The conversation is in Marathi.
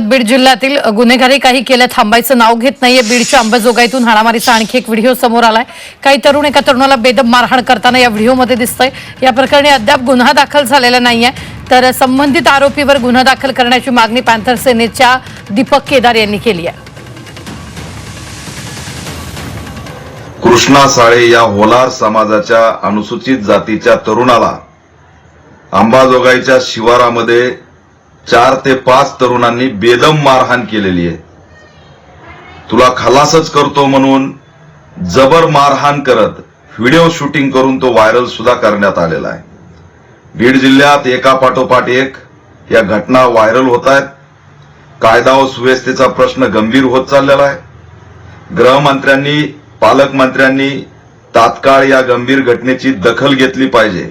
अंतर्गत बीड जिल्ह्यातील गुन्हेगारी काही केल्या थांबायचं नाव घेत नाहीये. बीडच्या अंबाजोगाईतून हाणामारीचा आणखी एक व्हिडिओ समोर आलाय. काही तरुण एका तरुणाला बेदम मारहाण करताना या व्हिडिओमध्ये दिसतंय. या प्रकरणी अद्याप गुन्हा दाखल झालेला नाहीये. तर संबंधित आरोपीवर गुन्हा दाखल करण्याची मागणी पॅन्थर सेनेच्या दीपक केदार यांनी केली आहे. कृष्णा साळे या होलार समाजाच्या अनुसूचित जातीच्या तरुणाला अंबाजोगाईच्या शिवारामध्ये चार ते पाच तरुणांनी बेदम मारहाण केलेली आहे. तुला खलासच करतो म्हणून जबर मारहाण करत व्हिडिओ शूटिंग करून तो व्हायरल सुद्धा करण्यात आलेला आहे. बीड जिल्ह्यात एका पाठोपाठ एक या घटना व्हायरल होत आहेत. कायदा व सुव्यवस्थेचा प्रश्न गंभीर होत चाललेला आहे. गृहमंत्र्यांनी पालकमंत्र्यांनी तात्काळ या गंभीर घटनेची दखल घेतली पाहिजे.